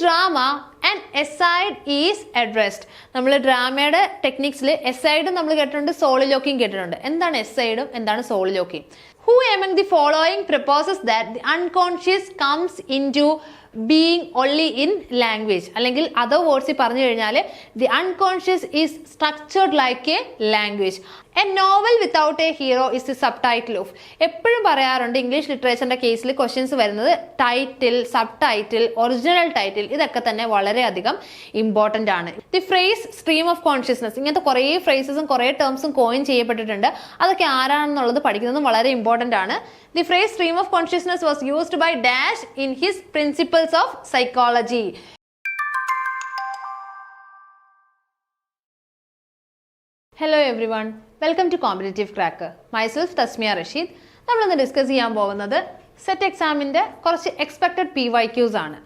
Drama and aside is addressed നമ്മൾ ഡ്രാമയുടെ ടെക്നിക്സിൽ എസൈഡും നമ്മൾ കേട്ടിട്ടുണ്ട് സോളിലോക്കിയും കേട്ടിട്ടുണ്ട്. എന്താണ് എസൈഡും എന്താണ് സോളിലോക്കിയും who among the following proposes that the unconscious comes into being only in language അല്ലെങ്കിൽ അതർ വേർഡ്സിൽ പറഞ്ഞു കഴിഞ്ഞാൽ the unconscious is structured like a language a novel without a hero is the subtitle of എപ്പോഴും പറയാറുണ്ട് English ലിറ്ററേച്ചറിന്റെ കേസിൽ questions വരുന്നത് title sub title original title ഇതൊക്കെ തന്നെ വളരെയധികം ഇമ്പോർട്ടന്റ് ആണ്. The phrase stream of consciousness ഇങ്ങനത്തെ കുറേ ഫ്രേസസും കുറേ ടേംസും കോയിൻ ചെയ്യപ്പെട്ടിട്ടുണ്ട്. അതൊക്കെ ആരാണെന്നുള്ളത് പഠിക്കുന്നതും വളരെ ഇമ്പോർട്ടന്റ് ആണ്. The phrase stream of consciousness was used by dash in his principles of psychology hello everyone welcome to competitive crack myself Tasmiya Rasheed നമ്മളിന്ന് ഡിസ്കസ് ചെയ്യാൻ പോകുന്നത് സെറ്റ് എക്സാമിന്റെ കുറച്ച് എക്സ്പെക്റ്റഡ് പി വൈ ക്യൂസ് ആണ്.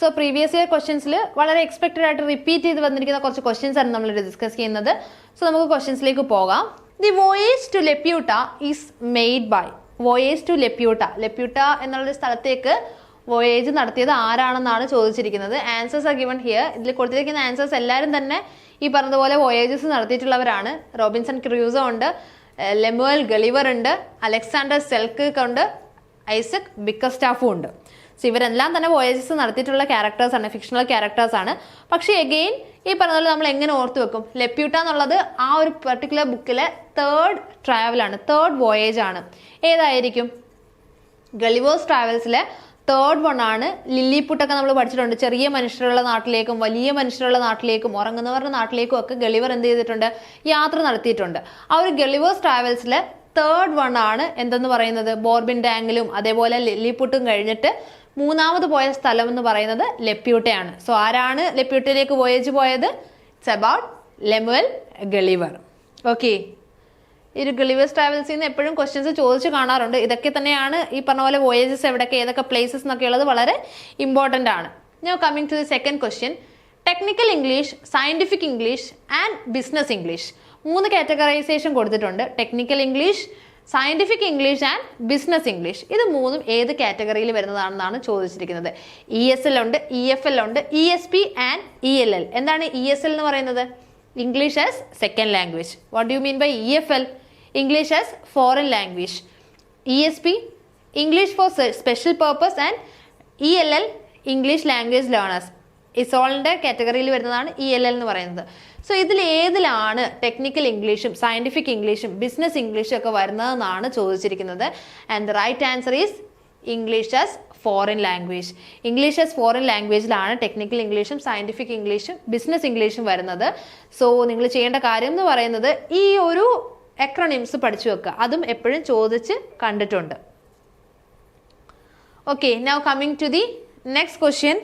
സോ പ്രീവിയസ് ഇയർ ക്വസ്റ്റ്യൻസിൽ വളരെ expected ആയിട്ട് repeat ചെയ്ത് വന്നിരിക്കുന്ന കുറച്ച് ക്വസ്റ്റ്യൻസ് ആണ് നമ്മൾ ഡിസ്കസ് ചെയ്യുന്നത്. സോ നമുക്ക് ക്വസ്റ്റ്യൻസിലേക്ക് പോകാം. The voyage to Laputa is made by voyage to Laputa Laputa എന്നുള്ളൊരു സ്ഥലത്തേക്ക് വോയേജ് നടത്തിയത് ആരാണെന്നാണ് ചോദിച്ചിരിക്കുന്നത്. ആൻസേഴ്സ് ആർ ഗിവൺ ഹിയർ ഇതിൽ കൊടുത്തിരിക്കുന്ന ആൻസേഴ്സ് എല്ലാവരും തന്നെ ഈ പറഞ്ഞതുപോലെ വോയേജസ് നടത്തിയിട്ടുള്ളവരാണ്. റോബിൻസൺ ക്രൂസോ ഉണ്ട് ലെമുവൽ ഗളിവർ ഉണ്ട് അലക്സാണ്ടർ സെൽക്ക് ഉണ്ട് ഐസക് ബിക്കസ്റ്റാഫും ഉണ്ട്. സോ ഇവരെല്ലാം തന്നെ വോയേജസ് നടത്തിയിട്ടുള്ള ക്യാരക്ടേഴ്സാണ് ഫിക്ഷണൽ ക്യാരക്ടേഴ്സാണ് പക്ഷേ എഗെയിൻ ഈ പറഞ്ഞ നമ്മൾ എങ്ങനെ ഓർത്ത് വെക്കും? ലെപ്യൂട്ട എന്നുള്ളത് ആ ഒരു പെർട്ടിക്കുലർ ബുക്കിലെ തേർഡ് ട്രാവലാണ് തേർഡ് വോയേജ് ആണ്. ഏതായിരിക്കും? ഗളിവേഴ്സ് ട്രാവൽസിലെ തേർഡ് വൺ ആണ്. ലില്ലിപ്പുട്ടൊക്കെ നമ്മൾ പഠിച്ചിട്ടുണ്ട്. ചെറിയ മനുഷ്യരുള്ള നാട്ടിലേക്കും വലിയ മനുഷ്യരുള്ള നാട്ടിലേക്കും ഉറങ്ങുന്നവരുടെ നാട്ടിലേക്കും ഒക്കെ ഗളിവർ എന്ത് ചെയ്തിട്ടുണ്ട്? യാത്ര നടത്തിയിട്ടുണ്ട്. ആ ഒരു ഗളിവേഴ്സ് ട്രാവൽസിലെ തേർഡ് വൺ ആണ് എന്തെന്ന് പറയുന്നത്? ബോർബിൻ ഡാങ്ങിലും അതേപോലെ ലില്ലിപ്പുട്ടും കഴിഞ്ഞിട്ട് മൂന്നാമത് പോയ സ്ഥലം എന്ന് പറയുന്നത് ലെപ്യൂട്ടയാണ്. സോ ആരാണ് ലെപ്യൂട്ടയിലേക്ക് വോയേജ് പോയത്? It's about Lemuel Gulliver okay ഈ ഒരു ഗളിവേഴ്സ് ട്രാവൽസിൽ നിന്ന് എപ്പോഴും ക്വസ്റ്റ്യൻസ് ചോദിച്ചു കാണാറുണ്ട്. ഇതൊക്കെ തന്നെയാണ് ഈ പറഞ്ഞ പോലെ വോയേജസ് എവിടെയൊക്കെ ഏതൊക്കെ പ്ലേസസ് എന്നൊക്കെ ഉള്ളത് വളരെ ഇമ്പോർട്ടന്റ് ആണ്. ഞാൻ coming to the second question technical English scientific English and business English മൂന്ന് കാറ്റഗറൈസേഷൻ കൊടുത്തിട്ടുണ്ട്. Technical English scientific English and business English ഇത് മൂന്നും ഏത് കാറ്റഗറിയിൽ വരുന്നതാണെന്നാണ് ചോദിച്ചിരിക്കുന്നത്. ഇ എസ് എൽ ഉണ്ട് ഇ എഫ് എൽ ഉണ്ട് E S P and E L L എന്താണ് ഇ എസ് എൽ എന്ന് പറയുന്നത്? English as second language what you mean by E F L English as foreign language E S P English for special purpose and E L L English language learners ഇസോളിന്റെ കാറ്റഗറിയിൽ വരുന്നതാണ് E L L എന്ന് പറയുന്നത്. So ഇതിൽ ഏതിലാണ് technical ഇംഗ്ലീഷും സയന്റിഫിക് ഇംഗ്ലീഷും business ഇംഗ്ലീഷും ഒക്കെ വരുന്നതെന്നാണ് ചോദിച്ചിരിക്കുന്നത്. And the right answer is English as foreign language English as foreign ലാംഗ്വേജിലാണ് technical ഇംഗ്ലീഷും സയന്റിഫിക് ഇംഗ്ലീഷും ബിസിനസ് ഇംഗ്ലീഷും വരുന്നത്. സോ നിങ്ങൾ ചെയ്യേണ്ട കാര്യം എന്ന് പറയുന്നത് ഈ ഒരു എക്രോണിംസ് പഠിച്ചു വെക്കുക. അതും എപ്പോഴും ചോദിച്ച് കണ്ടിട്ടുണ്ട്. Okay now coming to the next question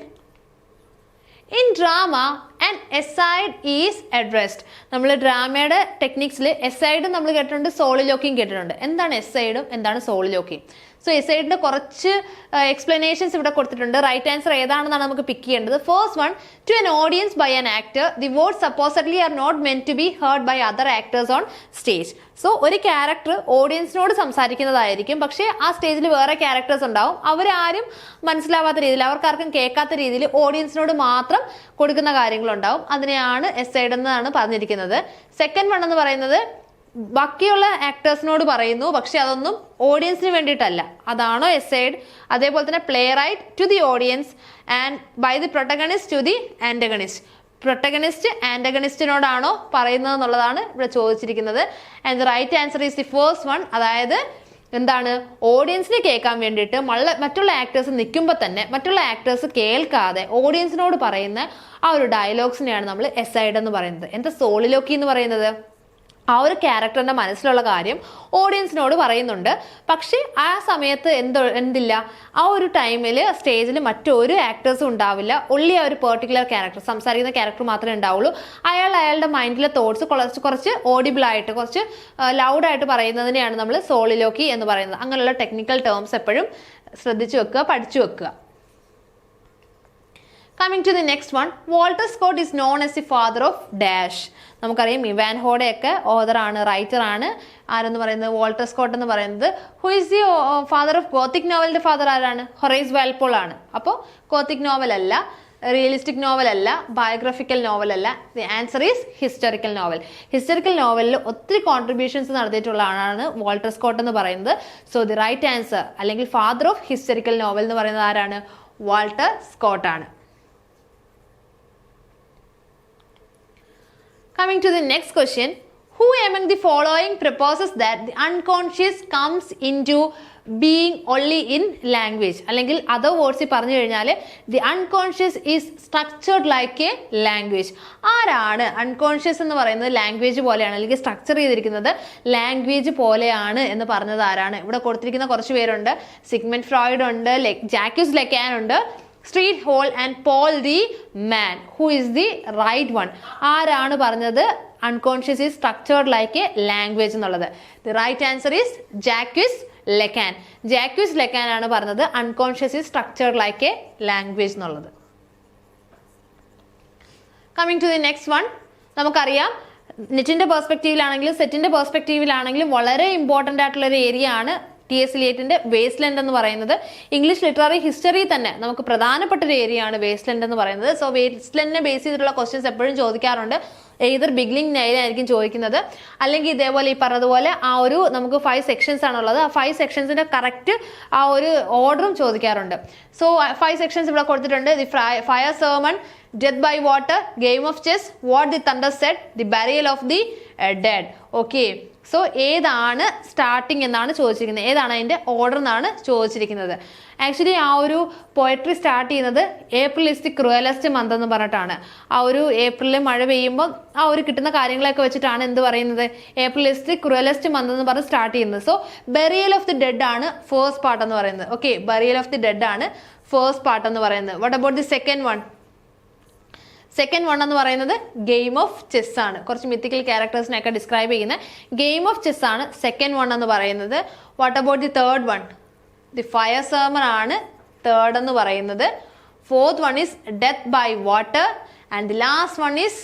in drama and aside is addressed നമ്മൾ ഡ്രാമയുടെ ടെക്നിക്സിൽ എസൈഡും നമ്മൾ കേട്ടിട്ടുണ്ട് സോളിലോക്കിയും കേട്ടിട്ടുണ്ട്. എന്താണ് എസൈഡും എന്താണ് സോളിലോക്കിയും സോ എസൈഡിന്റെ കുറച്ച് എക്സ്പ്ലനേഷൻസ് ഇവിടെ കൊടുത്തിട്ടുണ്ട്. റൈറ്റ് ആൻസർ ഏതാണെന്നാണ് നമുക്ക് പിക്ക് ചെയ്യേണ്ടത്. First one to an audience by an actor the word supposedly are not meant to be heard by other actors on stage so ഒരു ക്യാരക്ടർ ഓഡിയൻസിനോട് സംസാരിക്കുന്നതായിരിക്കും. പക്ഷേ ആ സ്റ്റേജിൽ വേറെ ക്യാരക്ടേഴ്സ് ഉണ്ടാവും. അവരാരും മനസ്സിലാവാത്ത രീതിയിൽ അവർക്കാർക്കും കേൾക്കാത്ത രീതിയിൽ ഓഡിയൻസിനോട് മാത്രം കൊടുക്കുന്ന കാര്യങ്ങളുണ്ടാവും. അതിനെയാണ് എസൈഡ് എന്നാണ് പറഞ്ഞിരിക്കുന്നത്. സെക്കൻഡ് വൺ എന്ന് പറയുന്നത് ബാക്കിയുള്ള ആക്ടേഴ്സിനോട് പറയുന്നു പക്ഷെ അതൊന്നും ഓഡിയൻസിന് വേണ്ടിയിട്ടല്ല. അതാണോ എസൈഡ് അതേപോലെ തന്നെ playwright to the audience and by the protagonist to the antagonist protagonist ആന്റഗണിസ്റ്റിനോടാണോ പറയുന്നത് എന്നുള്ളതാണ് ഇവിടെ ചോദിച്ചിരിക്കുന്നത്. And the right answer is the first one അതായത് എന്താണ്? ഓഡിയൻസിനെ കേൾക്കാൻ വേണ്ടിയിട്ട് മള്ള മറ്റുള്ള ആക്ടേഴ്സ് നിൽക്കുമ്പോൾ തന്നെ മറ്റുള്ള ആക്ടേഴ്സ് കേൾക്കാതെ ഓഡിയൻസിനോട് പറയുന്ന ആ ഒരു ഡയലോഗ്സിനെയാണ് നമ്മൾ എസൈഡ് എന്ന് പറയുന്നത്. എന്താ സോളിലോക്കി എന്ന് പറയുന്നത്? ആ ഒരു ക്യാരക്ടറിന്റെ മനസ്സിലുള്ള കാര്യം ഓഡിയൻസിനോട് പറയുന്നുണ്ട്. പക്ഷേ ആ സമയത്ത് എന്തോ എന്തില്ല? ആ ഒരു ടൈമിൽ സ്റ്റേജിൽ മറ്റൊരു ആക്ടേഴ്സും ഉണ്ടാവില്ല. ഒള്ളി ആ ഒരു പെർട്ടിക്കുലർ ക്യാരക്ടർ സംസാരിക്കുന്ന ക്യാരക്ടർ മാത്രമേ ഉണ്ടാവുള്ളൂ. അയാൾ അയാളുടെ മൈൻഡിലെ തോട്ട്സ് കുറച്ച് കുറച്ച് ഓഡിബിൾ ആയിട്ട് കുറച്ച് ലൗഡായിട്ട് പറയുന്നതിനെയാണ് നമ്മൾ സോളിലോക്കി എന്ന് പറയുന്നത്. അങ്ങനെയുള്ള ടെക്നിക്കൽ ടേംസ് എപ്പോഴും ശ്രദ്ധിച്ചു വെക്കുക പഠിച്ചു വെക്കുക. Coming to the next one Walter Scott is known as the father of dash നമുക്കറിയാം ഇവാൻ ഹോഡയൊക്കെ ഓതറാണ് റൈറ്ററാണ് ആരെന്ന് പറയുന്നത്? വോൾട്ടർ സ്കോട്ട് എന്ന് പറയുന്നത്. Who is the father of gothic നോവലിന്റെ ഫാദർ ആരാണ്? ഹൊറൈസ് വാൽപോൾ ആണ്. അപ്പോൾ ഗോത്തിക് നോവൽ അല്ല റിയലിസ്റ്റിക് നോവൽ അല്ല ബയോഗ്രഫിക്കൽ നോവൽ അല്ല. The answer is historical novel historical നോവലിൽ ഒത്തിരി കോൺട്രിബ്യൂഷൻസ് നടത്തിയിട്ടുള്ള ആളാണ് വാൾട്ടർ സ്കോട്ട് എന്ന് പറയുന്നത്. സോ ദി റൈറ്റ് ആൻസർ അല്ലെങ്കിൽ ഫാദർ ഓഫ് ഹിസ്റ്റോറിക്കൽ നോവൽ എന്ന് പറയുന്നത് ആരാണ്? Walter Scott Coming to the next question, who among the following proposes that the unconscious comes into being only in language അല്ലെങ്കിൽ other വേർഡ്സിൽ പറഞ്ഞു കഴിഞ്ഞാൽ the unconscious is structured like a language ആരാണ് unconscious എന്ന് പറയുന്നത് ലാംഗ്വേജ് പോലെയാണ്? അല്ലെങ്കിൽ structure ചെയ്തിരിക്കുന്നത് ലാംഗ്വേജ് പോലെയാണ് എന്ന് പറഞ്ഞത് ആരാണ്? ഇവിടെ കൊടുത്തിരിക്കുന്ന കുറച്ച് പേരുണ്ട്. സിഗ്മെന്റ് ഫ്രോയിഡ് ഉണ്ട് ജാക്യൂസ് ലെക്കാൻ ഉണ്ട് Stuart Hall and Paul de Man who is the right one ആരാണ് പറഞ്ഞത്? Unconscious is structured like a language എന്നുള്ളത്. The right answer is Jacques Lacan Jacques Lacan ആണ് പറഞ്ഞത്. Unconscious is structured like a language എന്നുള്ളത്. Coming to the next one നമുക്കറിയാം. നെറ്റിന്റെ പെർസ്പെക്റ്റീവിലാണെങ്കിലും സെറ്റിന്റെ പെർസ്പെക്റ്റീവിലാണെങ്കിലും വളരെ ഇമ്പോർട്ടന്റ് ആയിട്ടുള്ള ഒരു ഏരിയ ആണ് ടി എസ് ലിയേറ്റിന്റെ വേസ്റ്റ് ലെൻഡ് എന്ന് പറയുന്നത് ഇംഗ്ലീഷ് ലിറ്റററി ഹിസ്റ്ററി തന്നെ നമുക്ക് പ്രധാനപ്പെട്ട ഒരു ഏരിയ ആണ് വേസ്റ്റ് ലെൻഡ് എന്ന് പറയുന്നത്. സോ വേസ്റ്റ് ലെൻഡിനെ ബേസ് ചെയ്തിട്ടുള്ള ക്വസ്റ്റ്യൻസ് എപ്പോഴും ചോദിക്കാറുണ്ട്. ഏതർ ബിഗ്ലിംഗ് നൈലായിരിക്കും ചോദിക്കുന്നത്. അല്ലെങ്കിൽ ഇതേപോലെ ഈ പറഞ്ഞതുപോലെ ആ ഒരു നമുക്ക് ഫൈവ് സെക്ഷൻസ് ആണുള്ളത്. ആ ഫൈവ് സെക്ഷൻസിന്റെ കറക്റ്റ് ആ ഒരു ഓർഡറും ചോദിക്കാറുണ്ട്. സോ ഫൈവ് സെക്ഷൻസ് ഇവിടെ കൊടുത്തിട്ടുണ്ട്. The fire sermon death by water game of chess what the thunder said the burial of the dead okay so ഏതാണ് സ്റ്റാർട്ടിങ് എന്നാണ് ചോദിച്ചിരിക്കുന്നത്. ഏതാണ് അതിന്റെ ഓർഡർ എന്നാണ് ചോദിച്ചിരിക്കുന്നത്. ആക്ച്വലി ആ ഒരു പോയട്രി സ്റ്റാർട്ട് ചെയ്യുന്നത് April is the cruellest month എന്ന് പറഞ്ഞിട്ടാണ്. ആ ഒരു ഏപ്രിലിൽ മഴ പെയ്യുമ്പോൾ ആ ഒരു കിട്ടുന്ന കാര്യങ്ങളൊക്കെ വെച്ചിട്ടാണ് എന്ത് പറയുന്നത്? April is the cruellest month എന്ന് പറഞ്ഞ് സ്റ്റാർട്ട് ചെയ്യുന്നത്. So burial of the dead ആണ് ഫേസ്റ്റ് പാർട്ട് എന്ന് പറയുന്നത്. Okay burial of the dead ആണ് ഫേസ്റ്റ് പാർട്ട് എന്ന് പറയുന്നത്. What about the second one second one എന്ന് പറയുന്നത് ഗെയിം ഓഫ് ചെസ് ആണ്. കുറച്ച് മിത്തിക്കൽ ക്യാരക്ടേഴ്സിനെയൊക്കെ ഡിസ്ക്രൈബ് ചെയ്യുന്ന ഗെയിം ഓഫ് ചെസ് ആണ് സെക്കൻഡ് വൺ എന്ന് പറയുന്നത്. What about the third one the fire സേമർ ആണ് തേർഡ് എന്ന് പറയുന്നത്. Fourth one is death by water and the last one is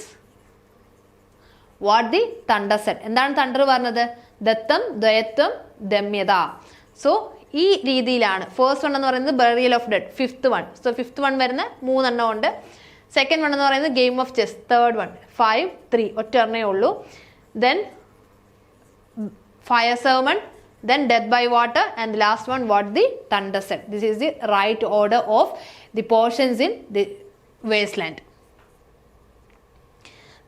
what the thunder said എന്താണ് തണ്ടർ പറഞ്ഞത്? ദത്തം ദ്വയത്വം ദമ്യത സോ ഈ രീതിയിലാണ്. ഫേസ്റ്റ് വൺ എന്ന് പറയുന്നത് burial of dead fifth one so fifth one വരുന്ന മൂന്നെണ്ണം ഉണ്ട്. സെക്കൻഡ് വൺ എന്ന് പറയുന്നത് game of chess third one five three ഒറ്റ ഉള്ളൂ then fire sermon then death by water and the last one what the thunder set this is the right order of the portions in the wasteland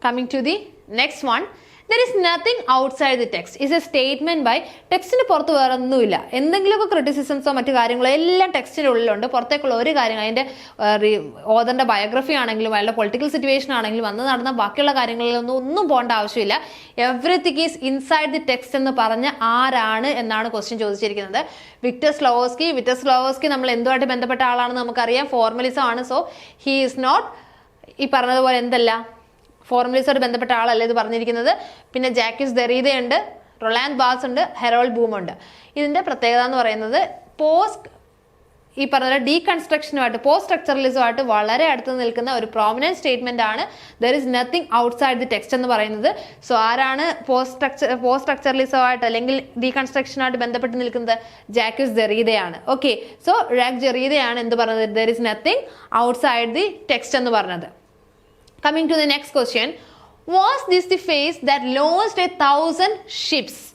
coming to the next one there is nothing outside the text is a statement by ടെക്സ്റ്റിന് പുറത്ത് വേറെ ഒന്നുമില്ല എന്തെങ്കിലുമൊക്കെ ക്രിറ്റിസിസംസോ മറ്റു കാര്യങ്ങളോ എല്ലാം ടെക്സ്റ്റിന്റെ ഉള്ളിലുണ്ട്. പുറത്തേക്കുള്ള ഒരു കാര്യം അതിന്റെ ഓതറിന്റെ ബയോഗ്രഫി ആണെങ്കിലും അയാളുടെ പൊളിറ്റിക്കൽ സിറ്റുവേഷൻ ആണെങ്കിലും അന്ന് നടന്ന ബാക്കിയുള്ള കാര്യങ്ങളിലൊന്നും ഒന്നും പോകേണ്ട ആവശ്യമില്ല. Everything is inside the text എന്ന് പറഞ്ഞ ആരാണ് എന്നാണ് ക്വസ്റ്റ്യൻ ചോദിച്ചിരിക്കുന്നത്. വിക്ടർ സ്ലോവസ്കി വിക്ടർ സ്ലോവസ്കി നമ്മൾ എന്തുമായിട്ട് ബന്ധപ്പെട്ട ആളാണെന്ന് നമുക്കറിയാം. ഫോർമലിസം ആണ്. സോ ഹി ഈസ് നോട്ട് ഈ പറഞ്ഞതുപോലെ എന്തല്ല? ഫോർമുലിസോട് ബന്ധപ്പെട്ട ആളല്ല ഇത് പറഞ്ഞിരിക്കുന്നത്. പിന്നെ ജാക്കിസ് ദറീതയുണ്ട് റൊലാൻഡ് ബാസ് ഉണ്ട് ഹെറോൾ ബൂമുണ്ട്. ഇതിന്റെ പ്രത്യേകത എന്ന് പറയുന്നത് പോസ്റ്റ് ഈ പറഞ്ഞ ഡീകൺസ്ട്രക്ഷനുമായിട്ട് പോസ്റ്റ് സ്ട്രക്ചറലിസമായിട്ട് വളരെ അടുത്ത് നിൽക്കുന്ന ഒരു പ്രോമിനന്റ് സ്റ്റേറ്റ്മെന്റ് ആണ്. There is nothing outside the text എന്ന് പറയുന്നത്. സോ ആരാണ് പോസ്റ്റ് സ്ട്രക്ചർ പോസ്റ്റ് സ്ട്രക്ചറലിസമായിട്ട് അല്ലെങ്കിൽ ഡീകൺസ്ട്രക്ഷനുമായിട്ട് ബന്ധപ്പെട്ട് നിൽക്കുന്നത്? ജാക്കിസ് ജെറീതയാണ് ഓക്കെ സോ ജാക്ക് ജെറീതയാണ് എന്ത് പറഞ്ഞത്? There is nothing outside the text എന്ന് പറഞ്ഞത്. Coming to the next question. Was this the phase that lost a thousand ships?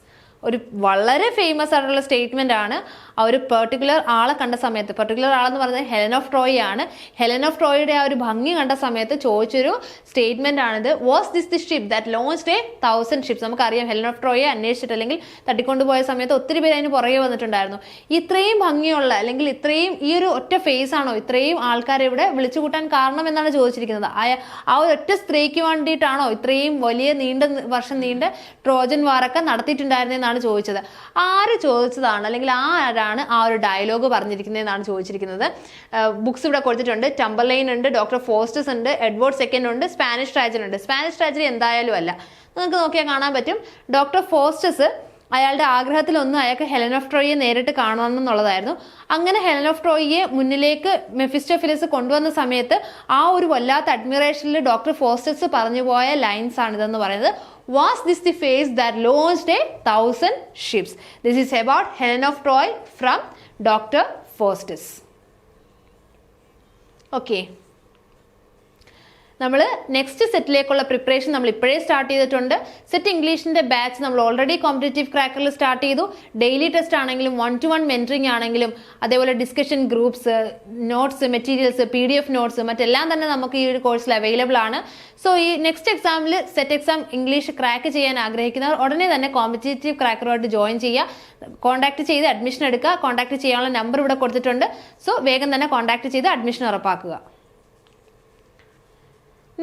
ഒരു വളരെ ഫേമസ് ആയിട്ടുള്ള സ്റ്റേറ്റ്മെന്റ് ആണ്. ആ ഒരു പെർട്ടിക്കുലർ ആളെ കണ്ട സമയത്ത് പെർട്ടിക്കുലർ ആളെന്ന് പറയുന്നത് ഹെലൻ ഓഫ് ട്രോയ് ആണ്. ഹെലൻ ഓഫ് ട്രോയിയുടെ ആ ഒരു ഭംഗി കണ്ട സമയത്ത് ചോദിച്ചൊരു സ്റ്റേറ്റ്മെന്റ് ആണിത്. Was this the ship that launched a thousand ships നമുക്കറിയാം ഹെലൻ ഓഫ് ട്രോയെ അന്വേഷിച്ചിട്ട് അല്ലെങ്കിൽ തട്ടിക്കൊണ്ടുപോയ സമയത്ത് ഒത്തിരി പേര് അതിന് പുറകെ വന്നിട്ടുണ്ടായിരുന്നു. ഇത്രയും ഭംഗിയുള്ള അല്ലെങ്കിൽ ഇത്രയും ഈ ഒരു ഒറ്റ ഫേസ് ആണോ ഇത്രയും ആൾക്കാരെ ഇവിടെ വിളിച്ചു കൂട്ടാൻ കാരണം എന്നാണ് ചോദിച്ചിരിക്കുന്നത്. ആ ഒരു ഒറ്റ സ്ത്രീക്ക് വേണ്ടിയിട്ടാണോ ഇത്രയും വലിയ നീണ്ട വർഷം നീണ്ട ട്രോജൻ വാറൊക്കെ നടത്തിയിട്ടുണ്ടായിരുന്നെന്നാണ് ചോദിച്ചത്. ആര് ചോദിച്ചതാണ്? അല്ലെങ്കിൽ ആരാണ് ആ ഒരു ഡയലോഗ് പറഞ്ഞിരിക്കുന്നതെന്നാണ് ചോദിച്ചിരിക്കുന്നത്. ബുക്സ് ഇവിടെ കൊടുത്തിട്ടുണ്ട്. ടംബർലൈൻ ഉണ്ട് ഡോക്ടർ ഫോസ്റ്റസ് ഉണ്ട് എഡ്വേർഡ് സെക്കൻഡ് ഉണ്ട് സ്പാനിഷ് ട്രാജഡി ഉണ്ട്. സ്പാനിഷ് ട്രാജഡി എന്തായാലും അല്ല. നിങ്ങൾക്ക് നോക്കിയാൽ കാണാൻ പറ്റും. ഡോക്ടർ ഫോസ്റ്റസ് അയാളുടെ ആഗ്രഹത്തിലൊന്നും അയാൾക്ക് ഹെലൻ ഓഫ് ട്രോയിയെ നേരിട്ട് കാണണമെന്നുള്ളതായിരുന്നു. അങ്ങനെ ഹെലൻ ഓഫ് ട്രോയിയെ മുന്നിലേക്ക് മെഫിസ്റ്റോഫിലിസ് കൊണ്ടുവന്ന സമയത്ത് ആ ഒരു വല്ലാത്ത അഡ്മിറേഷനിൽ ഡോക്ടർ ഫോസ്റ്റസ് പറഞ്ഞു പോയ ലൈൻസ് ആണിതെന്ന് പറയുന്നത്. Was this the phase that launched a thousand ships? This is about Helen of Troy from Dr. Faustus. Okay. നമ്മൾ നെക്സ്റ്റ് സെറ്റിലേക്കുള്ള പ്രിപ്പറേഷൻ നമ്മൾ ഇപ്പോഴേ സ്റ്റാർട്ട് ചെയ്തിട്ടുണ്ട്. സെറ്റ് ഇംഗ്ലീഷിന്റെ ബാച്ച് നമ്മൾ ഓൾറെഡി കോമ്പറ്റേറ്റീവ് ക്രാക്കറിൽ സ്റ്റാർട്ട് ചെയ്തു. ഡെയിലി ടെസ്റ്റ് ആണെങ്കിലും വൺ ടു വൺ മെന്ററിങ് ആണെങ്കിലും അതേപോലെ discussion groups notes materials P D F notes മറ്റെല്ലാം തന്നെ നമുക്ക് ഈ ഒരു കോഴ്സിൽ അവൈലബിൾ ആണ്. സോ ഈ നെക്സ്റ്റ് എക്സാമിൽ സെറ്റ് എക്സാം ഇംഗ്ലീഷ് ക്രാക്ക് ചെയ്യാൻ ആഗ്രഹിക്കുന്നവർ ഉടനെ തന്നെ കോമ്പറ്റേറ്റീവ് ക്രാക്കറുമായിട്ട് ജോയിൻ ചെയ്യുക. കോൺടാക്ട് ചെയ്ത് അഡ്മിഷൻ എടുക്കുക. കോൺടാക്ട് ചെയ്യാനുള്ള നമ്പർ ഇവിടെ കൊടുത്തിട്ടുണ്ട്. സോ വേഗം തന്നെ കോൺടാക്ട് ചെയ്ത് അഡ്മിഷൻ ഉറപ്പാക്കുക.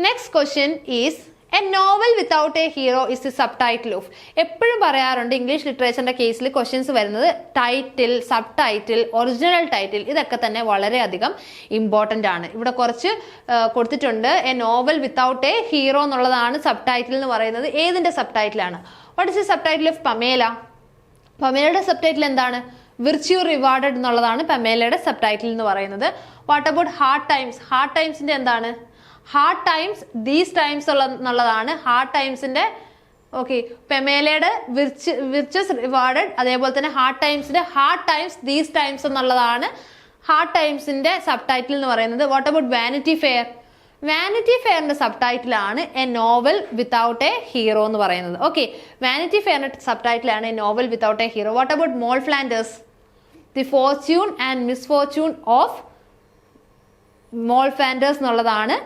Next question is a novel without a hero is the subtitle of എപ്പോഴും പറയാറുണ്ട് ഇംഗ്ലീഷ് ലിറ്ററേച്ചറിന്റെ കേസിൽ ക്വസ്റ്റ്യൻസ് വരുന്നത് title sub title original title ഇതൊക്കെ തന്നെ വളരെയധികം ഇമ്പോർട്ടന്റ് ആണ്. ഇവിടെ കുറച്ച് കൊടുത്തിട്ടുണ്ട്. A novel without a hero എന്നുള്ളതാണ് സബ് ടൈറ്റിൽ എന്ന് പറയുന്നത്. ഏതിന്റെ സബ് ടൈറ്റിലാണ് what is the subtitle of Pamela പമേലയുടെ sub title എന്താണ്? വിർച്യു റിവാർഡഡ് എന്നുള്ളതാണ് പമേലയുടെ സബ് ടൈറ്റിൽ എന്ന് പറയുന്നത്. What about hard times hard ടൈംസിന്റെ എന്താണ്? ഹാർഡ് ടൈംസ് ദീസ് ടൈംസ് എന്നുള്ളതാണ് ഹാർഡ് ടൈംസിന്റെ ഓക്കെ പെമേലയുടെ വിർച്ച് വിർച്ചസ് റിവാർഡഡ് അതേപോലെ തന്നെ ഹാർഡ് ടൈംസിന്റെ ഹാർഡ് ടൈംസ് ദീസ് ടൈംസ് എന്നുള്ളതാണ് ഹാർഡ് ടൈംസിന്റെ സബ് ടൈറ്റിൽ എന്ന് പറയുന്നത്. What about Vanity Fair Vanity ഫെയറിന്റെ sub ടൈറ്റിലാണ് a novel without a hero എന്ന് പറയുന്നത്. ഓക്കെ വാനിറ്റി ഫെയറിന്റെ sub ടൈറ്റിലാണ് a novel without a hero what about Moll Flanders the fortune and misfortune of Moll Flanders എന്നുള്ളതാണ്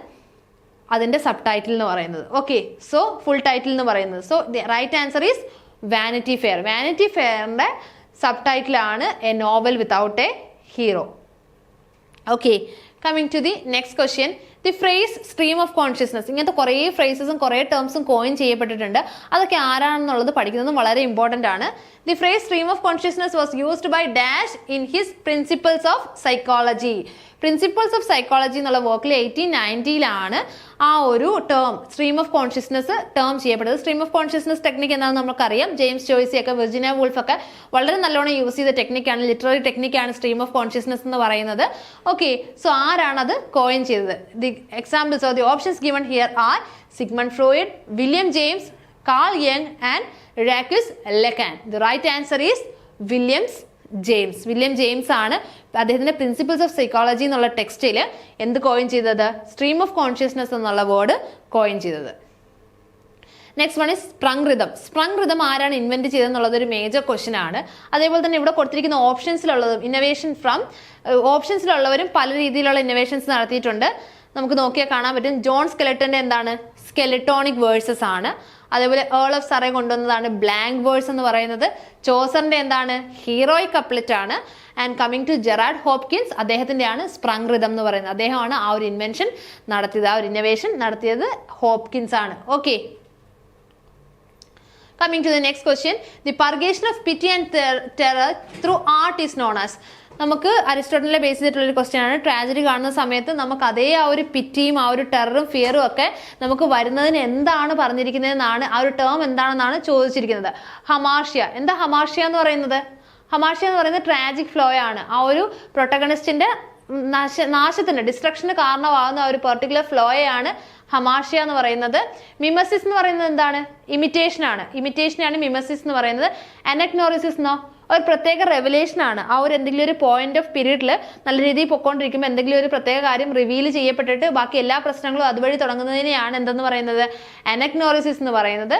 അതിന്റെ sub title എന്ന് പറയുന്നത്. Okay so full title എന്ന് പറയുന്നത്. So right answer is Vanity Fair Vanity ഫെയറിന്റെ sub ടൈറ്റിലാണ് a novel without a hero okay coming to the next question the phrase stream of consciousness ഇങ്ങനത്തെ കുറേ ഫ്രേസസും കുറേ ടേംസും coin ചെയ്യപ്പെട്ടിട്ടുണ്ട്. അതൊക്കെ ആരാണെന്നുള്ളത് പഠിക്കുന്നതും വളരെ ഇമ്പോർട്ടന്റ് ആണ്. The phrase stream of consciousness was used by dash in his principles of psychology principles of psychology എന്നുള്ള വർക്കിൽ എയ്റ്റീൻ നയന്റിയിലാണ് ആ ഒരു term stream of consciousness term ചെയ്യപ്പെട്ടത്. സ്ട്രീം ഓഫ് കോൺഷ്യസ്നസ് ടെക്നിക്ക് എന്താണെന്ന് നമുക്കറിയാം. ജെയിംസ് ജോയ്സി ഒക്കെ വിർജിന വുൾഫ് ഒക്കെ വളരെ നല്ലോണം യൂസ് ചെയ്ത ടെക്നിക്കാണ് ലിറ്റററി ടെക്നിക്കാണ് സ്ട്രീം ഓഫ് കോൺഷ്യസ്നസ് എന്ന് പറയുന്നത്. ഓക്കെ സോ ആരാണ് അത് കോയിൻ ചെയ്തത്? The examples of the options given here are Sigmund Freud William James Carl young and Jacques Lacan the right answer is Williams James William James ആണ് അദ്ദേഹത്തിന്റെ principles of psychology എന്നുള്ള ടെക്സ്റ്റിൽ എന്ത് coin ചെയ്തത്? Stream of consciousness എന്നുള്ള word coin ചെയ്തത്. Next one is sprung rhythm sprung rhythm ആരാണ് invent ചെയ്തതെന്നുള്ളത് ഒരു മേജർ ക്വസ്റ്റൻ ആണ്. അതേപോലെ തന്നെ ഇവിടെ കൊടുത്തിരിക്കുന്ന ഓപ്ഷൻസിലുള്ളതും ഇന്നോവേഷൻ ഫ്രം ഓപ്ഷൻസിലുള്ളവരും പല രീതിയിലുള്ള ഇന്നോവേഷൻസ് നടത്തിയിട്ടുണ്ട്. നമുക്ക് നോക്കിയാൽ കാണാൻ പറ്റും. ജോൺ സ്കെലറ്റന്റെ എന്താണ്? സ്കെലറ്റോണിക് വേഴ്സസ് ആണ്. അതേപോലെ ഏൾ ഓഫ് സറേ കൊണ്ടുവന്നതാണ് ബ്ലാങ്ക് വേഴ്സ് എന്ന് പറയുന്നത്. ചോസറിന്റെ എന്താണ്? ഹീറോയിക് കപ്ലറ്റ് ആണ്. And coming to Gerard Hopkins അദ്ദേഹത്തിന്റെയാണ് sprung rhythm എന്ന് പറയുന്നത്. അദ്ദേഹമാണ് ആ ഒരു ഇൻവെൻഷൻ നടത്തിയത്. ആ ഒരു ഇന്നോവേഷൻ നടത്തിയത് ഹോപ്കിൻസ് ആണ്. Okay coming to the next question the purgation of pity and terror through art is known as. നമുക്ക് അരിസ്റ്റോട്ടലിനെ ബേസ് ചെയ്തിട്ടുള്ള ഒരു ക്വസ്റ്റ്യൻ ആണ്. ട്രാജഡി കാണുന്ന സമയത്ത് നമുക്ക് അതേ ആ ഒരു പിറ്റിയും ആ ഒരു ടെററും ഫിയറും ഒക്കെ നമുക്ക് വരുന്നതിന് എന്താണ് പറഞ്ഞിരിക്കുന്നതെന്നാണ് ആ ഒരു ടേം എന്താണെന്നാണ് ചോദിച്ചിരിക്കുന്നത്. ഹമാർഷ്യ എന്താ ഹമാർഷ്യ എന്ന് പറയുന്നത്? ഹമാർഷ്യ എന്ന് പറയുന്നത് ട്രാജിക് ഫ്ലോ ആണ്. ആ ഒരു പ്രൊട്ടഗണിസ്റ്റിന്റെ നാശ നാശത്തിന് ഡിസ്ട്രക്ഷന് കാരണമാകുന്ന ഒരു പെർട്ടിക്കുലർ ഫ്ലോയാണ് ഹമാഷ്യ എന്ന് പറയുന്നത്. മിമസിസ് എന്ന് പറയുന്നത് എന്താണ്? ഇമിറ്റേഷൻ ആണ്. ഇമിറ്റേഷൻ ആണ് മിമസിസ് എന്ന് പറയുന്നത്. അനക്നോറിസിസ് എന്നോ? ഒരു പ്രത്യേക റെവലേഷൻ ആണ്. ആ ഒരു എന്തെങ്കിലും ഒരു പോയിന്റ് ഓഫ് പീരീഡിൽ നല്ല രീതിയിൽ പൊക്കോണ്ടിരിക്കുമ്പോൾ എന്തെങ്കിലും ഒരു പ്രത്യേക കാര്യം റിവീൽ ചെയ്യപ്പെട്ടിട്ട് ബാക്കി എല്ലാ പ്രശ്നങ്ങളും അതുവഴി തുടങ്ങുന്നതിനെയാണ് എന്തെന്ന് പറയുന്നത്? അനക്നോറിസിസ് എന്ന് പറയുന്നത്.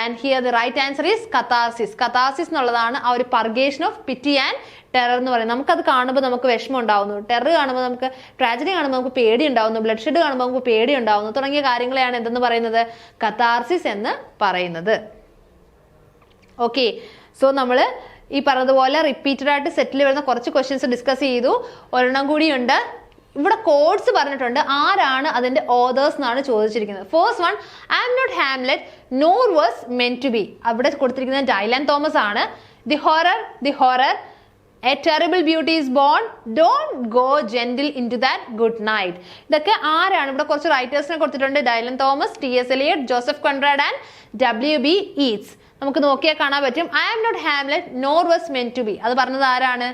And here the right answer is catharsis catharsis എന്നുള്ളതാണ് ആ ഒരു purgation of pity and terror എന്ന് പറയുന്നത്. നമുക്കത് കാണുമ്പോൾ നമുക്ക് വിഷമം ഉണ്ടാവുന്നു. ടെറർ കാണുമ്പോൾ നമുക്ക് ട്രാജഡി കാണുമ്പോൾ നമുക്ക് പേടി ഉണ്ടാവുന്നു. ബ്ലഡ് ഷെഡ് കാണുമ്പോൾ നമുക്ക് പേടി ഉണ്ടാവുന്നു. തുടങ്ങിയ കാര്യങ്ങളെയാണ് എന്തെന്ന് പറയുന്നത്? കത്താർസിസ് എന്ന് പറയുന്നത്. ഓക്കെ സോ നമ്മൾ ഈ പറഞ്ഞതുപോലെ റിപ്പീറ്റഡ് ആയിട്ട് സെറ്റിൽ വരുന്ന കുറച്ച് ക്വസ്റ്റ്യൻസ് ഡിസ്കസ് ചെയ്തു. ഒരെണ്ണം കൂടിയുണ്ട്. ഇവിടെ കോഡ്സ് പറഞ്ഞിട്ടുണ്ട്. ആരാണ് അതിന്റെ ഓതേഴ്സ് എന്നാണ് ചോദിച്ചിരിക്കുന്നത്. First one I'm not Hamlet nor was meant to be അവിടെ കൊടുത്തിരിക്കുന്നത് ഡൈലാൻ തോമസ് ആണ്. The horror the horror a terrible beauty is born don't go gentle into that good night ഇതൊക്കെ ആരാണ്? ഇവിടെ കുറച്ച് റൈറ്റേഴ്സിനെ കൊടുത്തിട്ടുണ്ട്. Dylan Thomas T S Eliot Joseph Conrad and W B Yeats നമുക്ക് നോക്കിയാൽ കാണാൻ പറ്റും. I am not Hamlet nor was meant to be അത് പറഞ്ഞത് ആരാണ്?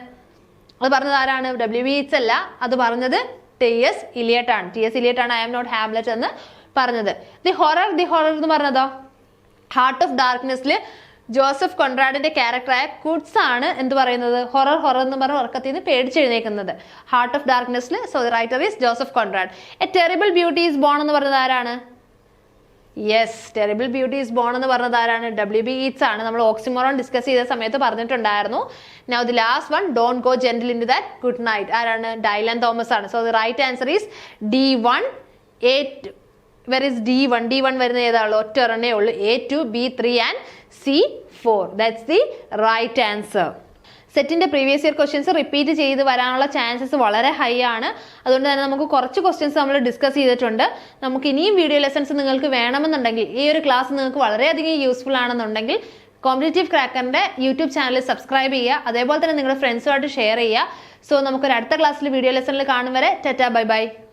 അത് പറഞ്ഞത് ആരാണ്? ഡബ്ല്യു ബി ഈറ്റ്സ് അല്ല. അത് പറഞ്ഞത് ടി എസ് ഇലിയറ്റ് ആണ്. ടി എസ് ഇലിയറ്റ് ആണ് ഐ ആം നോട്ട് ഹാംലെറ്റ് എന്ന് പറഞ്ഞത്. ദി ഹൊറർ ദി ഹൊറർ എന്ന് പറഞ്ഞതോ? ഹാർട്ട് ഓഫ് ഡാർക്ക്നെസ്സിൽ ജോസഫ് കൊൺറാഡിന്റെ ക്യാരക്ടറായ കുഡ്സ് ആണ് എന്ത് പറയുന്നത്? ഹൊറർ ഹൊറർ എന്ന് പറഞ്ഞ ഉറക്കത്തിൽ നിന്ന് പേടിച്ചെഴുന്നേക്കുന്നത് heart of ഡാർക്ക്നെസ്സിൽ so writer is Joseph Conrad a terrible beauty is born എന്ന് പറഞ്ഞത് ആരാണ്? Yes terrible beauty is born എന്ന് പറഞ്ഞത് ആരാണ്? ഡബ്ല്യു ബി ഈറ്റ്സ് ആണ്. നമ്മൾ ഓക്സിമോറോൺ ഡിസ്കസ് ചെയ്ത സമയത്ത് പറഞ്ഞിട്ടുണ്ടായിരുന്നു. Now the last one don't go gentle into that good night ആരാണ്? ഡൈലൻ തോമസ് ആണ്. So the right answer is D one A where is D one D one വരുന്ന ഏതാണല്ലോ ഒറ്റ ഒരെണ്ണേ ഉള്ളൂ. A two B three and C four that's the right answer സെറ്റിന്റെ previous year questions repeat ചെയ്ത് വരാനുള്ള chances വളരെ ഹൈ ആണ്. അതുകൊണ്ട് തന്നെ നമുക്ക് കുറച്ച് ക്വസ്റ്റ്യൻസ് നമ്മൾ ഡിസ്കസ് ചെയ്തിട്ടുണ്ട്. നമുക്ക് ഇനിയും വീഡിയോ ലെസൺസ് നിങ്ങൾക്ക് വേണമെന്നുണ്ടെങ്കിൽ ഈ ഒരു ക്ലാസ് നിങ്ങൾക്ക് വളരെയധികം യൂസ്ഫുൾ ആണെന്നുണ്ടെങ്കിൽ കോമ്പറ്റേറ്റീവ് ക്രാക്കറിന്റെ യൂട്യൂബ് ചാനൽ സബ്സ്ക്രൈബ് ചെയ്യുക. അതേപോലെ തന്നെ നിങ്ങളുടെ ഫ്രണ്ട്സുമായിട്ട് ഷെയർ ചെയ്യുക. സോ നമുക്കൊരു അടുത്ത ക്ലാസ്സിൽ വീഡിയോ ലെസണിൽ കാണും വരെ. ടെറ്റ ബൈ ബൈ